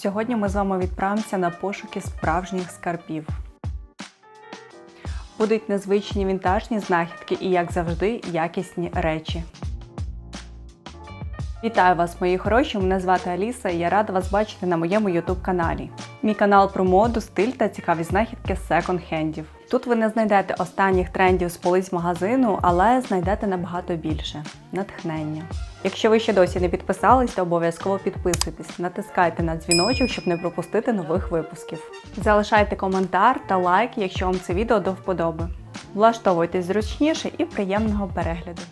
Сьогодні ми з вами відправимося на пошуки справжніх скарбів. Будуть незвичні вінтажні знахідки і, як завжди, якісні речі. Вітаю вас, мої хороші! Мене звати Аліса і я рада вас бачити на моєму YouTube каналі. Мій канал про моду, стиль та цікаві знахідки секонд-хендів. Тут ви не знайдете останніх трендів з полиць магазину, але знайдете набагато більше натхнення. Якщо ви ще досі не підписались, то обов'язково підписуйтесь, натискайте на дзвіночок, щоб не пропустити нових випусків. Залишайте коментар та лайк, якщо вам це відео до вподоби. Влаштовуйтесь зручніше і приємного перегляду.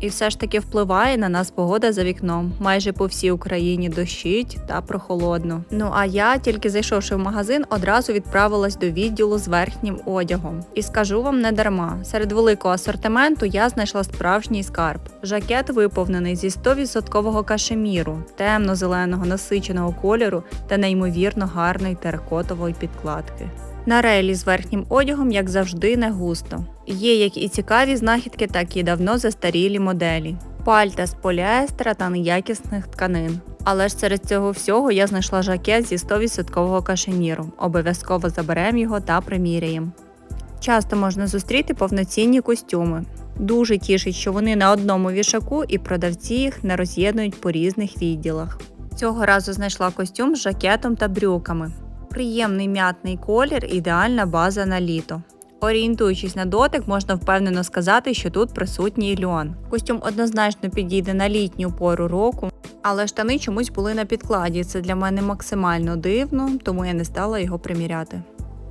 І все ж таки впливає на нас погода за вікном. Майже по всій Україні дощить та прохолодно. Ну а я, тільки зайшовши в магазин, одразу відправилась до відділу з верхнім одягом. І скажу вам не дарма. Серед великого асортименту я знайшла справжній скарб. Жакет виповнений зі 100% кашеміру, темно-зеленого насиченого кольору та неймовірно гарної теракотової підкладки. На рейлі з верхнім одягом, як завжди, не густо. Є як і цікаві знахідки, так і давно застарілі моделі. Пальта з поліестера та неякісних тканин. Але ж серед цього всього я знайшла жакет зі 100% кашеміру. Обов'язково заберемо його та приміряємо. Часто можна зустріти повноцінні костюми. Дуже тішить, що вони на одному вішаку і продавці їх не роз'єднують по різних відділах. Цього разу знайшла костюм з жакетом та брюками. Приємний м'ятний колір, ідеальна база на літо. Орієнтуючись на дотик, можна впевнено сказати, що тут присутній льон. Костюм однозначно підійде на літню пору року, але штани чомусь були на підкладі. Це для мене максимально дивно, тому я не стала його приміряти.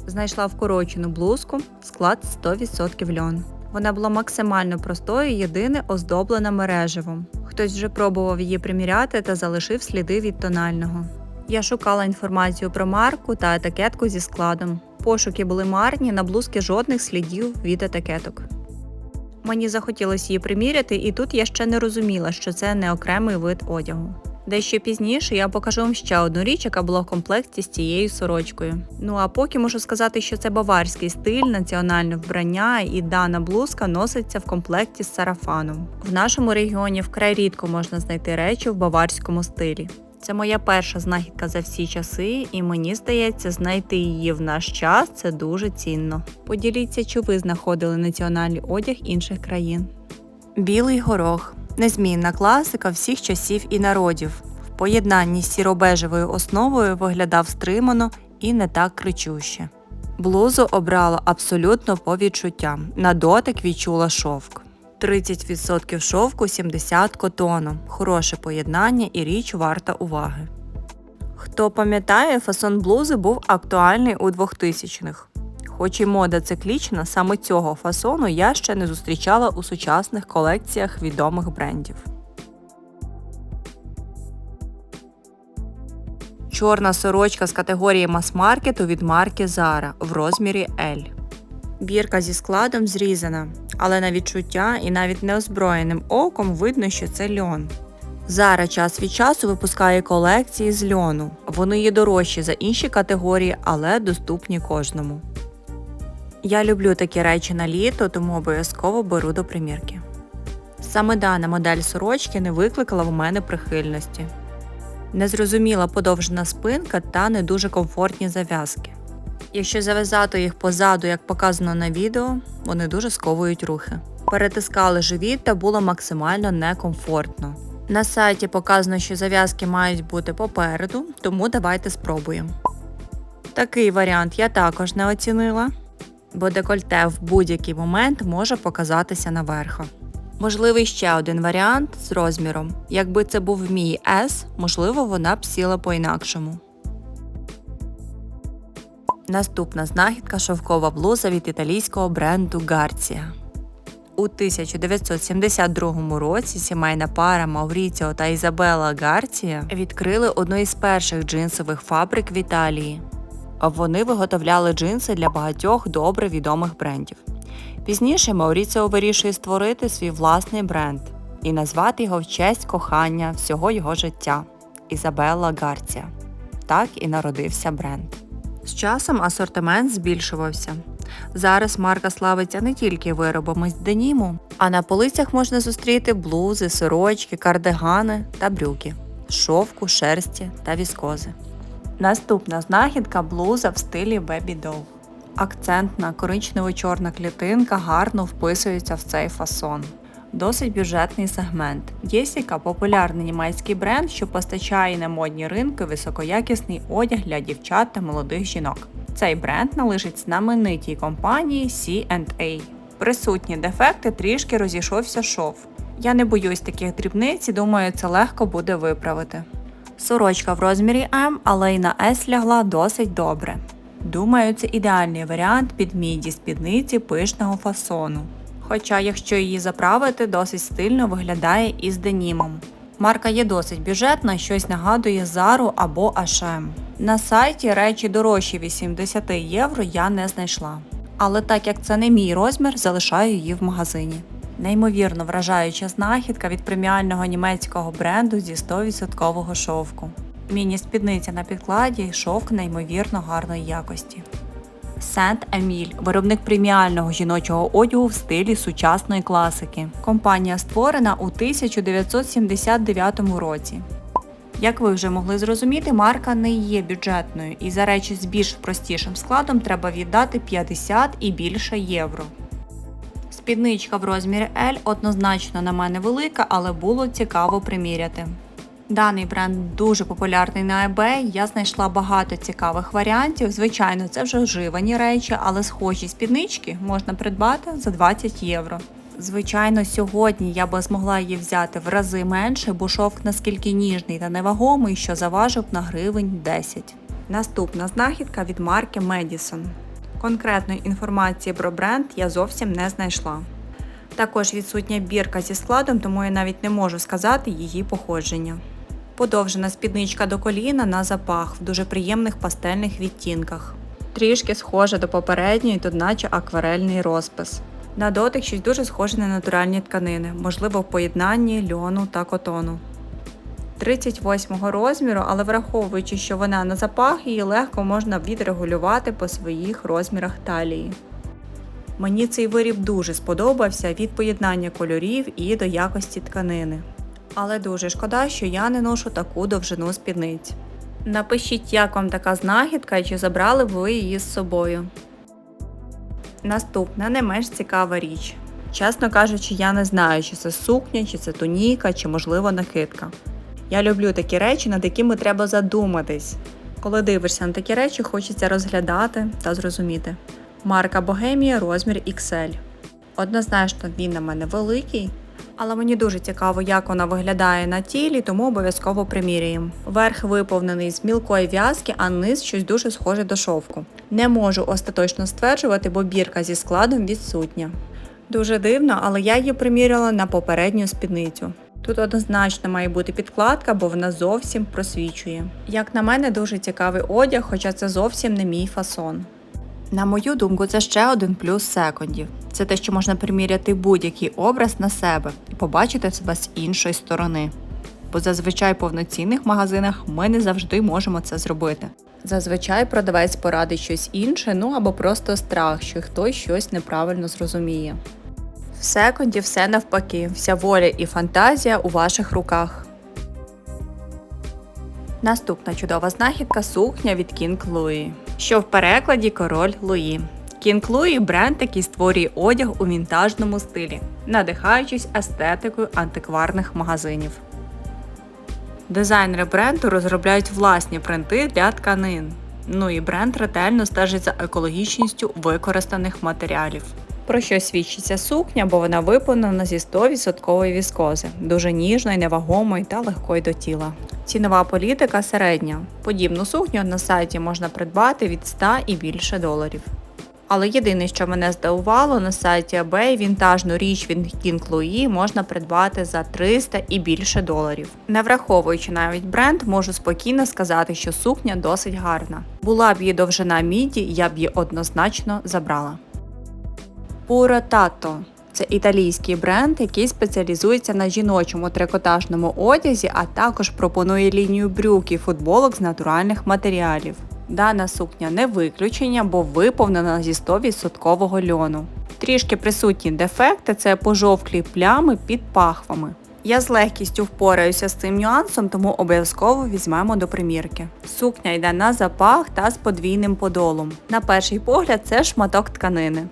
Знайшла вкорочену блузку, склад 100% льон. Вона була максимально простою, єдине оздоблена мереживом. Хтось вже пробував її приміряти та залишив сліди від тонального. Я шукала інформацію про марку та етикетку зі складом. Пошуки були марні, на блузки жодних слідів від етикеток. Мені захотілося її приміряти, і тут я ще не розуміла, що це не окремий вид одягу. Дещо пізніше я покажу вам ще одну річ, яка була в комплекті з цією сорочкою. Ну а поки можу сказати, що це баварський стиль, національне вбрання, і дана блузка носиться в комплекті з сарафаном. В нашому регіоні вкрай рідко можна знайти речі в баварському стилі. Це моя перша знахідка за всі часи, і мені здається, знайти її в наш час це дуже цінно. Поділіться, чи ви знаходили національний одяг інших країн. Білий горох незмінна класика всіх часів і народів. В поєднанні з сіробежевою основою виглядав стримано і не так кричуще. Блузу обрала абсолютно по відчуттям. На дотик відчула шовк. 30% шовку, 70 котону. Хороше поєднання і річ варта уваги. Хто пам'ятає, фасон блузи був актуальний у 2000-х. Хоч і мода циклічна, саме цього фасону я ще не зустрічала у сучасних колекціях відомих брендів. Чорна сорочка з категорії мас-маркету від марки Zara в розмірі L. Бірка зі складом зрізана, але на відчуття і навіть неозброєним оком видно, що це льон. Зара час від часу випускає колекції з льону. Вони є дорожчі за інші категорії, але доступні кожному. Я люблю такі речі на літо, тому обов'язково беру до примірки. Саме дана модель сорочки не викликала в мене прихильності. Незрозуміла подовжена спинка та не дуже комфортні зав'язки. Якщо зав'язати їх позаду, як показано на відео, вони дуже сковують рухи. Перетискали живіт та було максимально некомфортно. На сайті показано, що зав'язки мають бути попереду, тому давайте спробуємо. Такий варіант я також не оцінила, бо декольте в будь-який момент може показатися наверху. Можливий ще один варіант з розміром. Якби це був мій S, можливо, вона б сіла по-інакшому. Наступна знахідка шовкова блуза від італійського бренду Гарція. У 1972 році сімейна пара Мауріціо та Ізабела Гарція відкрили одну із перших джинсових фабрик в Італії. Вони виготовляли джинси для багатьох добре відомих брендів. Пізніше Мауріціо вирішує створити свій власний бренд і назвати його в честь кохання всього його життя Ізабелла Гарція. Так і народився бренд. З часом асортимент збільшувався. Зараз марка славиться не тільки виробами з деніму, а на полицях можна зустріти блузи, сорочки, кардигани та брюки, шовку, шерсті та віскози. Наступна знахідка блуза в стилі Baby Doll. Акцентна коричнево-чорна клітинка гарно вписується в цей фасон. Досить бюджетний сегмент. Єсіка популярний німецький бренд, що постачає на модні ринки високоякісний одяг для дівчат та молодих жінок. Цей бренд належить знаменитій компанії C&A. Присутні дефекти трішки розійшовся шов. Я не боюсь таких дрібниць і думаю, це легко буде виправити. Сорочка в розмірі М, але й на S лягла досить добре. Думаю, це ідеальний варіант під міді спідниці пишного фасону. Хоча, якщо її заправити, досить стильно виглядає із денімом. Марка є досить бюджетна, щось нагадує Зару або H&M. На сайті речі дорожчі 80 євро я не знайшла. Але так як це не мій розмір, залишаю її в магазині. Неймовірно вражаюча знахідка від преміального німецького бренду зі 100% шовку. Міні-спідниця на підкладі, шовк неймовірно гарної якості. Сент Еміль виробник преміального жіночого одягу в стилі сучасної класики. Компанія створена у 1979 році. Як ви вже могли зрозуміти, марка не є бюджетною, і за речі з більш простішим складом треба віддати 50 і більше євро. Спідничка в розмірі L однозначно на мене велика, але було цікаво приміряти. Даний бренд дуже популярний на eBay, я знайшла багато цікавих варіантів. Звичайно, це вже вживані речі, але схожі спіднички можна придбати за 20 євро. Звичайно, сьогодні я би змогла її взяти в рази менше, бо шовк наскільки ніжний та невагомий, що заважив на гривень 10. Наступна знахідка від марки Madison. Конкретної інформації про бренд я зовсім не знайшла. Також відсутня бірка зі складом, тому я навіть не можу сказати її походження. Подовжена спідничка до коліна на запах в дуже приємних пастельних відтінках. Трішки схожа до попередньої, тут наче акварельний розпис. На дотик щось дуже схоже на натуральні тканини, можливо, в поєднанні льону та котону. 38 розміру, але враховуючи, що вона на запах, її легко можна відрегулювати по своїх розмірах талії. Мені цей виріб дуже сподобався від поєднання кольорів і до якості тканини. Але дуже шкода, що я не ношу таку довжину спідниць. Напишіть, як вам така знахідка і чи забрали б ви її з собою. Наступна не менш цікава річ. Чесно кажучи, я не знаю, чи це сукня, чи це туніка, чи можливо накидка. Я люблю такі речі, над якими треба задуматись. Коли дивишся на такі речі, хочеться розглядати та зрозуміти. Марка Богемія розмір XL. Однозначно, він на мене великий, але мені дуже цікаво, як вона виглядає на тілі, тому обов'язково приміряємо. Верх виповнений з мілкої в'язки, а низ щось дуже схоже до шовку. Не можу остаточно стверджувати, бо бірка зі складом відсутня. Дуже дивно, але я її приміряла на попередню спідницю. Тут однозначно має бути підкладка, бо вона зовсім просвічує. Як на мене, дуже цікавий одяг, хоча це зовсім не мій фасон. На мою думку, це ще один плюс секондів. Це те, що можна приміряти будь-який образ на себе і побачити себе з іншої сторони. Бо зазвичай в повноцінних магазинах ми не завжди можемо це зробити. Зазвичай продавець порадить щось інше, ну або просто страх, що хтось щось неправильно зрозуміє. В секунді все навпаки, вся воля і фантазія у ваших руках. Наступна чудова знахідка сукня від King Louis, що в перекладі король Луї. King Louis – бренд, який створює одяг у вінтажному стилі, надихаючись естетикою антикварних магазинів. Дизайнери бренду розробляють власні принти для тканин. Ну і бренд ретельно стежить за екологічністю використаних матеріалів. Про що свідчиться сукня, бо вона виповнена зі 100% віскози, дуже ніжної, невагомої та легкої до тіла. Цінова політика середня. Подібну сукню на сайті можна придбати від 100 і більше доларів. Але єдине, що мене здивувало, на сайті eBay вінтажну річ від King Louis можна придбати за 300 і більше доларів. Не враховуючи навіть бренд, можу спокійно сказати, що сукня досить гарна. Була б її довжина міді, я б її однозначно забрала. Puro Tato – це італійський бренд, який спеціалізується на жіночому трикотажному одязі, а також пропонує лінію брюк і футболок з натуральних матеріалів. Дана сукня не виключення, бо виповнена зі 100% льону. Трішки присутні дефекти це пожовклі плями під пахвами. Я з легкістю впораюся з цим нюансом, тому обов'язково візьмемо до примірки. Сукня йде на запах та з подвійним подолом. На перший погляд, це шматок тканини.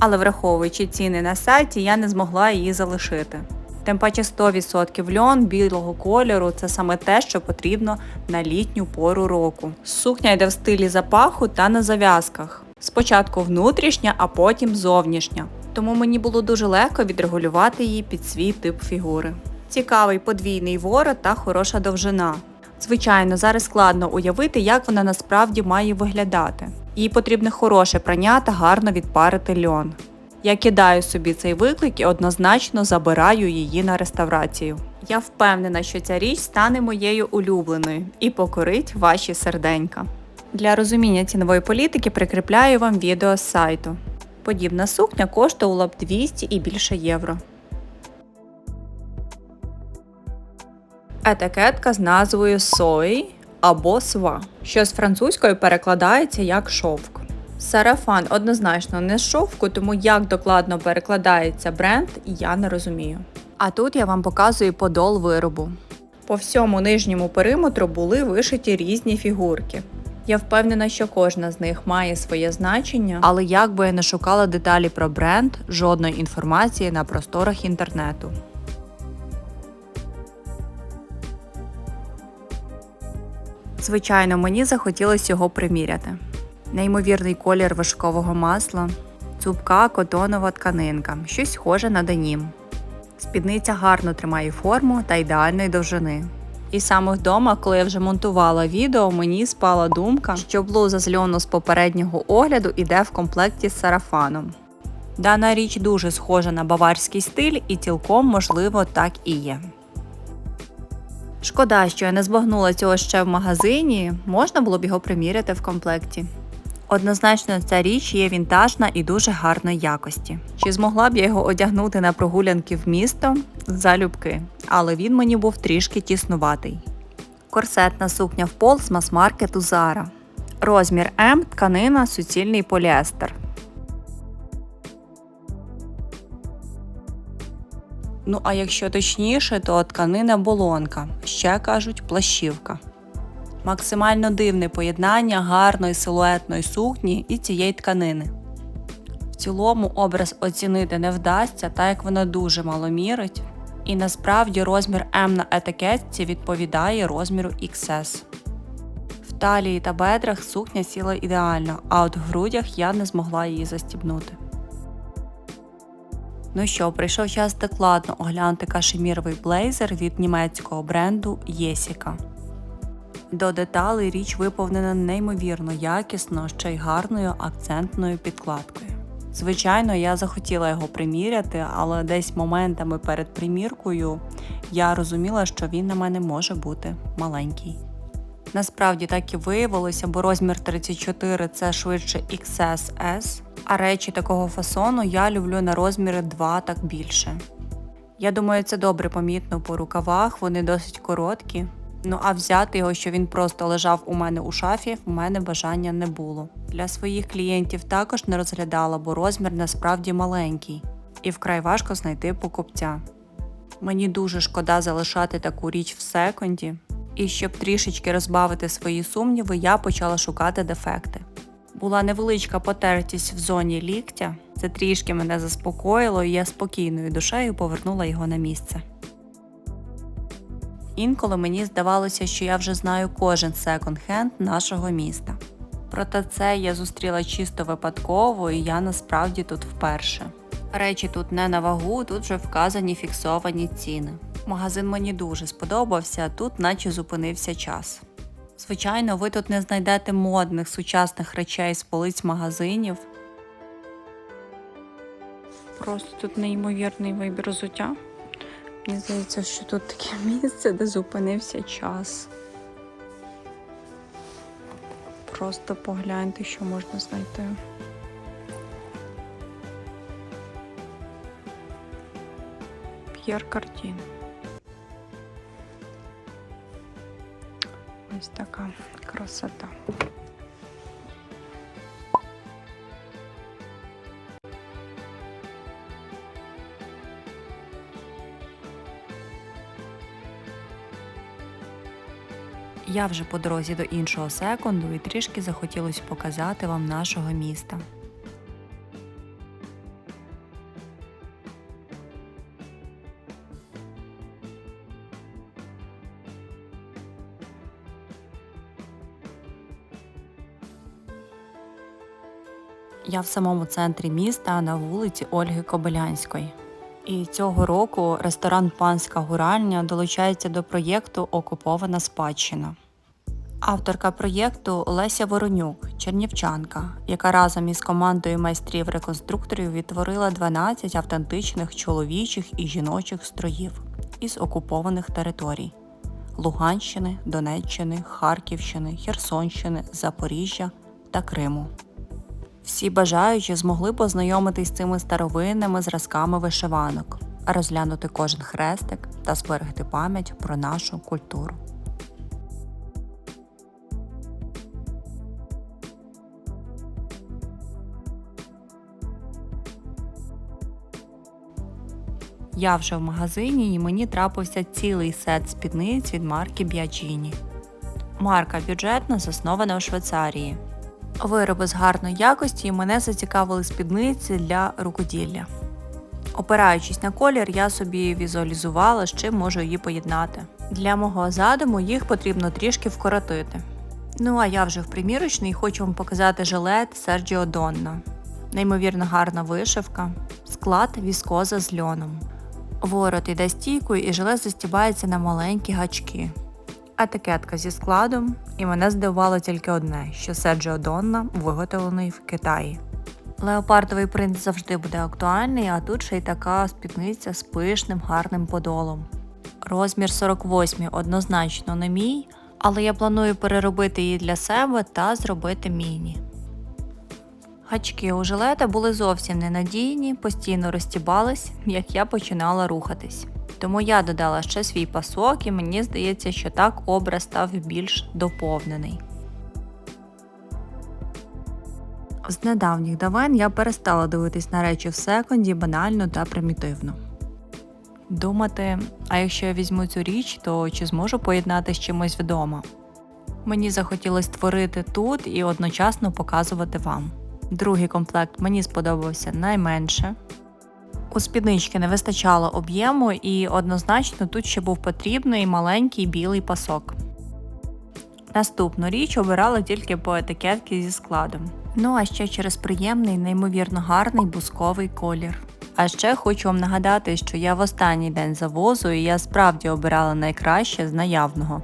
Але враховуючи ціни на сайті, я не змогла її залишити. Тим паче 100% льон білого кольору це саме те, що потрібно на літню пору року. Сукня йде в стилі запаху та на зав'язках. Спочатку внутрішня, а потім зовнішня. Тому мені було дуже легко відрегулювати її під свій тип фігури. Цікавий подвійний ворот та хороша довжина. Звичайно, зараз складно уявити, як вона насправді має виглядати. Їй потрібне хороше прання та гарно відпарити льон. Я кидаю собі цей виклик і однозначно забираю її на реставрацію. Я впевнена, що ця річ стане моєю улюбленою і покорить ваші серденька. Для розуміння цінової політики прикріпляю вам відео з сайту. Подібна сукня коштувала б 200 і більше євро. Етикетка з назвою Сой або Сва, що з французькою перекладається як шовк. Сарафан однозначно не з шовку, тому як докладно перекладається бренд, я не розумію. А тут я вам показую подол виробу. По всьому нижньому периметру були вишиті різні фігурки. Я впевнена, що кожна з них має своє значення, але як би я не шукала деталі про бренд, жодної інформації на просторах інтернету. Звичайно, мені захотілося його приміряти. Неймовірний колір важкового масла, цупка котонова тканинка, щось схоже на денім. Спідниця гарно тримає форму та ідеальної довжини. І саме вдома, коли я вже монтувала відео, мені спала думка, що блуза з льону з попереднього огляду іде в комплекті з сарафаном. Дана річ дуже схожа на баварський стиль і цілком, можливо, так і є. Шкода, що я не збагнула цього ще в магазині, можна було б його приміряти в комплекті. Однозначно, ця річ є вінтажна і дуже гарної якості. Чи змогла б я його одягнути на прогулянки в місто залюбки, але він мені був трішки тіснуватий. Корсетна сукня в пол з мас-маркету Zara. Розмір М, тканина, суцільний поліестер. Ну а якщо точніше, то тканина болонка, ще кажуть плащівка. Максимально дивне поєднання гарної силуетної сукні і цієї тканини. В цілому образ оцінити не вдасться, так як вона дуже мало мірить. І насправді розмір М на етикетці відповідає розміру XS. В талії та бедрах сукня сіла ідеально, а от в грудях я не змогла її застібнути. Ну що, прийшов час докладно оглянути кашеміровий блейзер від німецького бренду Єсіка. До деталей річ виповнена неймовірно якісно, ще й гарною акцентною підкладкою. Звичайно, я захотіла його приміряти, але десь моментами перед приміркою я розуміла, що він на мене може бути маленький. Насправді так і виявилося, бо розмір 34 це швидше XS, а речі такого фасону я люблю на розміри 2 так більше. Я думаю, це добре помітно по рукавах, вони досить короткі. Ну а взяти його, що він просто лежав у мене у шафі, в мене бажання не було. Для своїх клієнтів також не розглядала, бо розмір насправді маленький, і вкрай важко знайти покупця. Мені дуже шкода залишати таку річ в секонді, і щоб трішечки розбавити свої сумніви, я почала шукати дефекти. Була невеличка потертість в зоні ліктя, це трішки мене заспокоїло, і я спокійною душею повернула його на місце. Інколи мені здавалося, що я вже знаю кожен секонд-хенд нашого міста. Проте це я зустріла чисто випадково, і я насправді тут вперше. Речі тут не на вагу, тут вже вказані фіксовані ціни. Магазин мені дуже сподобався, тут наче зупинився час. Звичайно, ви тут не знайдете модних сучасних речей з полиць магазинів. Просто тут неймовірний вибір взуття. Мені здається, що тут таке місце, де зупинився час. Просто погляньте, що можна знайти. П'єр Картін. Ось така красота. Я вже по дорозі до іншого секунду і трішки захотілося показати вам нашого міста. В самому центрі міста на вулиці Ольги Кобилянської. І цього року ресторан Панська гуральня долучається до проєкту Окупована спадщина. Авторка проєкту Леся Воронюк, чернівчанка, яка разом із командою майстрів-реконструкторів відтворила 12 автентичних чоловічих і жіночих строїв із окупованих територій Луганщини, Донеччини, Харківщини, Херсонщини, Запоріжжя та Криму. Всі бажаючі змогли познайомитись з цими старовинними зразками вишиванок, розглянути кожен хрестик та зберегти пам'ять про нашу культуру. Я вже в магазині і мені трапився цілий сет спідниць від марки Біаджіні. Марка бюджетна, заснована у Швейцарії. Вироби з гарної якості і мене зацікавили спідниці для рукоділля. Опираючись на колір, я собі візуалізувала, з чим можу її поєднати. Для мого задуму їх потрібно трішки вкоротити. Ну а я вже в примірочній хочу вам показати жилет Серджіо Донна. Неймовірно гарна вишивка, склад віскоза з льоном. Ворот іде стійкою і жилет застібається на маленькі гачки. Етикетка зі складом, і мене здивувало тільки одне, що Серджіо Донна виготовлений в Китаї. Леопардовий принт завжди буде актуальний, а тут ще й така спідниця з пишним гарним подолом. Розмір 48 однозначно не мій, але я планую переробити її для себе та зробити міні. Гачки у жилета були зовсім ненадійні, постійно розтібались, як я починала рухатись. Тому я додала ще свій пасок, і мені здається, що так образ став більш доповнений. З недавніх давен я перестала дивитись на речі в секонді банально та примітивно. Думати, а якщо я візьму цю річ, то чи зможу поєднати з чимось вдома? Мені захотілося створити тут і одночасно показувати вам. Другий комплект мені сподобався найменше. У спіднички не вистачало об'єму, і однозначно тут ще був потрібний маленький білий пасок. Наступну річ обирала тільки по етикетці зі складом. Ну а ще через приємний, неймовірно гарний бусковий колір. А ще хочу вам нагадати, що я в останній день завозу і я справді обирала найкраще з наявного.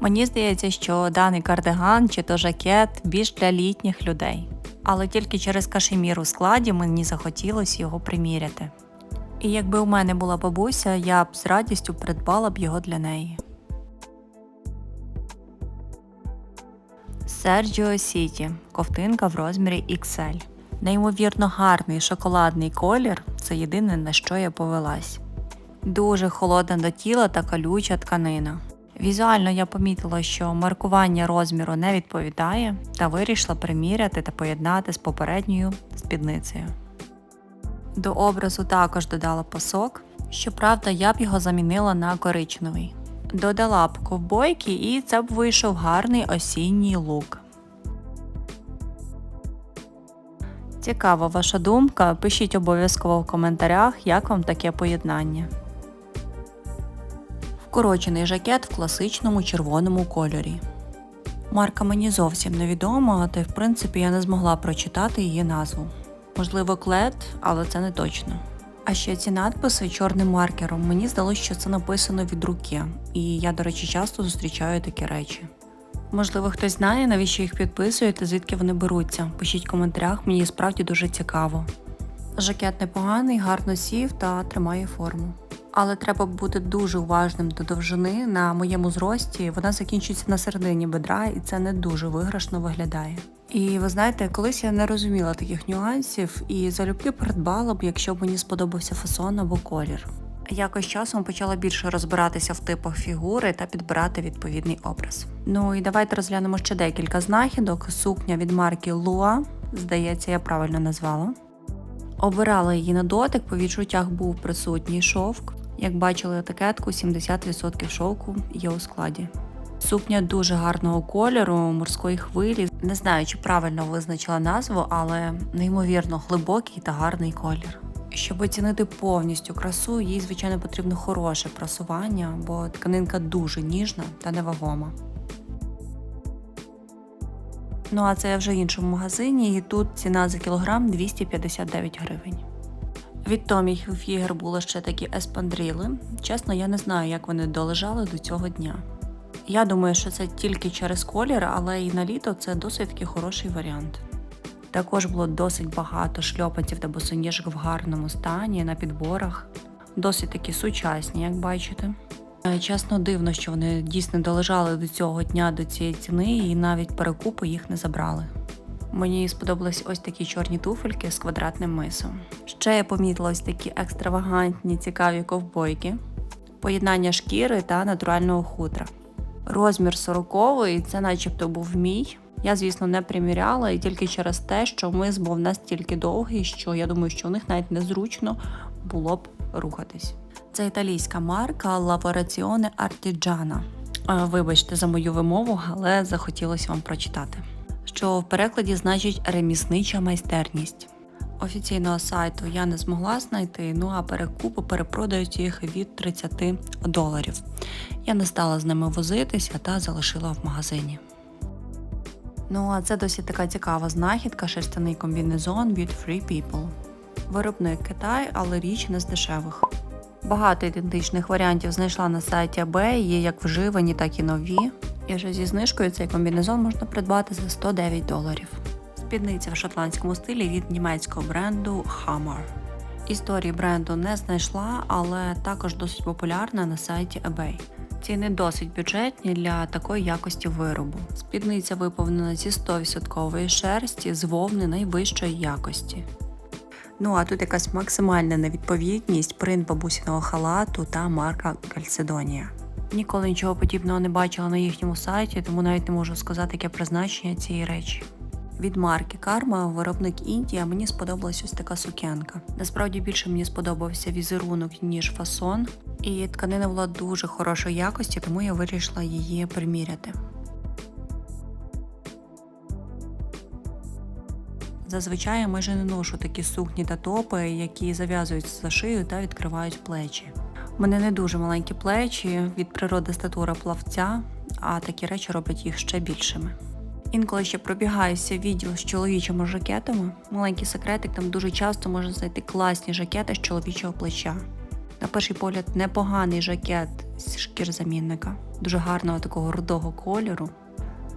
Мені здається, що даний кардиган чи то жакет більш для літніх людей. Але тільки через кашемір у складі мені захотілося його приміряти. І якби у мене була бабуся, я б з радістю придбала б його для неї. Sergio Сіті ковтинка в розмірі XL. Неймовірно гарний шоколадний колір це єдине на що я повелась. Дуже холодна до тіла та калюча тканина. Візуально я помітила, що маркування розміру не відповідає, та вирішила приміряти та поєднати з попередньою спідницею. До образу також додала пасок, щоправда, я б його замінила на коричневий. Додала б ковбойки і це б вийшов гарний осінній лук. Цікава ваша думка. Пишіть обов'язково в коментарях, як вам таке поєднання. Вкорочений жакет в класичному червоному кольорі. Марка мені зовсім невідома, та й в принципі я не змогла прочитати її назву. Можливо, клет, але це не точно. А ще ці надписи чорним маркером. Мені здалося, що це написано від руки, і я, до речі, часто зустрічаю такі речі. Можливо, хтось знає, навіщо їх підписують та звідки вони беруться. Пишіть в коментарях, мені справді дуже цікаво. Жакет непоганий, гарно сів та тримає форму. Але треба бути дуже уважним до довжини. На моєму зрості вона закінчується на середині бедра, і це не дуже виграшно виглядає. І ви знаєте, колись я не розуміла таких нюансів і залюбки придбала б, якщо б мені сподобався фасон або колір. Якось часом почала більше розбиратися в типах фігури та підбирати відповідний образ. Ну і давайте розглянемо ще декілька знахідок. Сукня від марки Lua, здається, я правильно назвала. Обирала її на дотик, по відчуттях був присутній шовк. Як бачили етикетку, 70% шовку є у складі. Сукня дуже гарного кольору, морської хвилі. Не знаю, чи правильно визначила назву, але неймовірно глибокий та гарний колір. Щоб оцінити повністю красу, їй, звичайно, потрібно хороше просування, бо тканинка дуже ніжна та невагома. Ну а це вже в іншому магазині, і тут ціна за кілограм 259 гривень. Від Tommy Hilfiger були ще такі еспандріли. Чесно, я не знаю, як вони долежали до цього дня. Я думаю, що це тільки через колір, але і на літо це досить таки хороший варіант. Також було досить багато шльопанців та босоніжок в гарному стані на підборах. Досить такі сучасні, як бачите. Е, Чесно, дивно, що вони дійсно долежали до цього дня до цієї ціни, і навіть перекупи їх не забрали. Мені сподобались ось такі чорні туфельки з квадратним мисом. Ще я помітила ось такі екстравагантні, цікаві ковбойки, поєднання шкіри та натурального хутра. Розмір 40 це начебто був мій. Я, звісно, не приміряла і тільки через те, що мис був настільки довгий, що я думаю, що у них навіть незручно було б рухатись. Це італійська марка Lavorazione Artigiana. Е, Вибачте за мою вимову, але захотілося вам прочитати. Що в перекладі значить реміснича майстерність. Офіційного сайту я не змогла знайти, ну а перекупи перепродають їх від 30 доларів. Я не стала з ними возитися та залишила в магазині. Ну а це досить така цікава знахідка, шерстяний комбінезон від Free People. Виробник Китай, але річ не з дешевих. Багато ідентичних варіантів знайшла на сайті eBay, є як вживані, так і нові. І вже зі знижкою цей комбінезон можна придбати за 109 доларів. Спідниця в шотландському стилі від німецького бренду Hammer. Історії бренду не знайшла, але також досить популярна на сайті eBay. Ціни досить бюджетні для такої якості виробу. Спідниця виповнена зі 100% шерсті з вовни найвищої якості. Ну а тут якась максимальна невідповідність, принт бабусіного халату та марка Кальцедонія. Ніколи нічого подібного не бачила на їхньому сайті, тому навіть не можу сказати, яке призначення цієї речі. Від марки Карма, виробник Індія, мені сподобалась ось така сукенка. Насправді більше мені сподобався візерунок, ніж фасон, і тканина була дуже хорошої якості, тому я вирішила її приміряти. Зазвичай я майже не ношу такі сукні та топи, які зав'язуються за шию та відкривають плечі. У мене не дуже маленькі плечі, від природи статура плавця, а такі речі роблять їх ще більшими. Інколи ще пробігаюся відділ з чоловічими жакетами. Маленький секретик, там дуже часто можна знайти класні жакети з чоловічого плеча. На перший погляд, непоганий жакет з шкірзамінника, дуже гарного такого рудого кольору.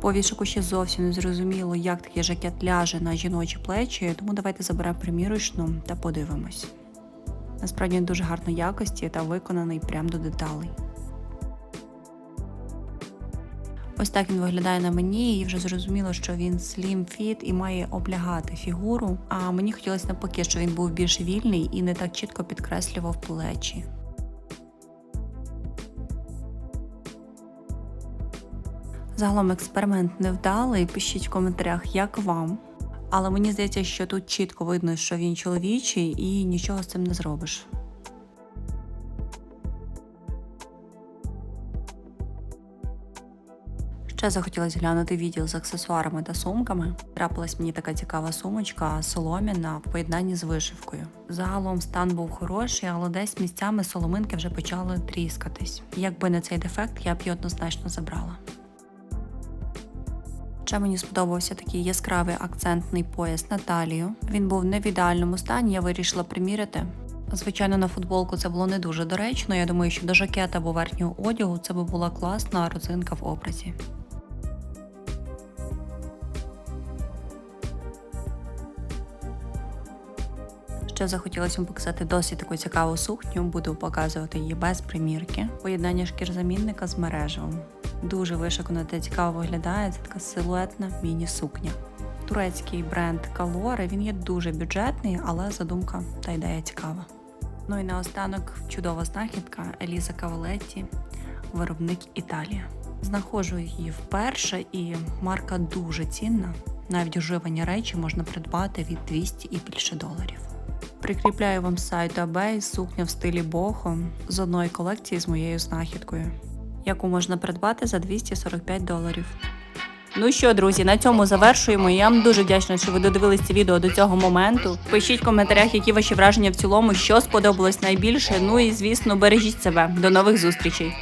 По вішаку ще зовсім не зрозуміло, як такий жакет ляже на жіночі плечі, тому давайте заберемо примірочну та подивимось. Насправді дуже гарної якості та виконаний прямо до деталей. Ось так він виглядає на мені, і вже зрозуміло, що він slim fit і має облягати фігуру. А мені хотілося навпаки, щоб він був більш вільний і не так чітко підкреслював плечі. Загалом експеримент невдалий. Пишіть в коментарях, як вам. Але мені здається, що тут чітко видно, що він чоловічий, і нічого з цим не зробиш. Ще захотілося глянути відділ з аксесуарами та сумками. Трапилась мені така цікава сумочка соломіна в поєднанні з вишивкою. Загалом стан був хороший, але десь місцями соломинки вже почали тріскатись. Якби не цей дефект, я б її однозначно забрала. Ще мені сподобався такий яскравий акцентний пояс на талію. Він був не в ідеальному стані, я вирішила приміряти. Звичайно, на футболку це було не дуже доречно. Я думаю, що до жакета або верхнього одягу це би була класна родзинка в образі. Ще захотілося показати досить таку цікаву сукню, буду показувати її без примірки. Поєднання шкірзамінника з мережевим. Дуже вишикано та цікаво виглядає. Це така силуетна міні-сукня. Турецький бренд Calore, він є дуже бюджетний, але задумка та ідея цікава. Ну і наостанок чудова знахідка Еліза Кавалетті, виробник Італія. Знаходжу її вперше, і марка дуже цінна. Навіть уживані речі можна придбати від 200 і більше доларів. Прикріпляю вам сайту eBay сукня в стилі бохо з одної колекції з моєю знахідкою. Яку можна придбати за 245 доларів. Ну що, друзі, на цьому завершуємо. Я вам дуже вдячна, що ви додивились це відео до цього моменту. Пишіть в коментарях, які ваші враження в цілому, що сподобалось найбільше. Ну і звісно, бережіть себе. До нових зустрічей.